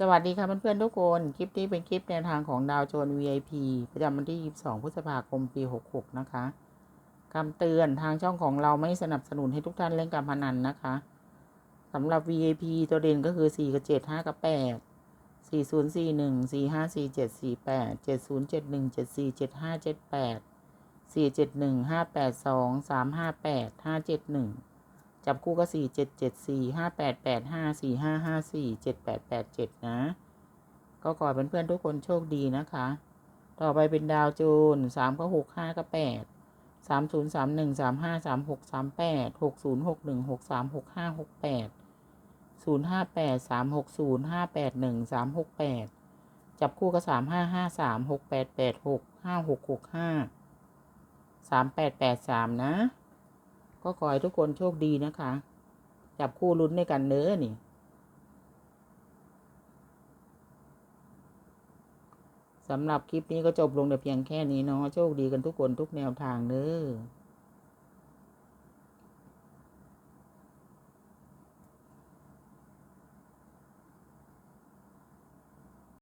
สวัสดีค่ะเพื่อนๆทุกคน คลิปนี้เป็นคลิปแนวทางของดาวโจน VIP ประจำวันที่ 22 พฤษภาคม ปี 66 นะคะคำเตือนทางช่องของเราไม่สนับสนุนให้ทุกท่านเล่นการพนันนะคะสำหรับ VIP ตัวเด่นก็คือ 4 กับ 7 5 กับ 8 4041 454748 7071 7475 78 471 582 358 571 จับคู่ก็สี่เจ็ดเจ็ดสี่ห้าแปดแปดห้าสี่ห้าห้าสี่เจ็ดแปดแปดเจ็ดนะ ก็ขอเพื่อนๆทุกคนโชคดีนะคะ ต่อไปเป็นดาวจูนสามก็หกห้าก็แปดสามศูนย์สามหนึ่งสามห้าสามหกสามแปดหกศูนย์หกหนึ่งหกสามหกห้าหกแปดศูนย์ห้าแปดสามหกศูนย์ห้าแปดหนึ่งสามหกแปดจับคู่ก็สามห้าห้าสามหกแปดแปดหกห้าหกหกห้าสามแปดแปดสามนะ ก็ขอให้ทุกคนโชคดีนะคะ จับคู่ลุ้นในกันเนื้อนี่สำหรับคลิปนี้ก็จบลงแต่เพียงแค่นี้เนาะโชคดีกันทุกคนทุกแนวทางเน้อ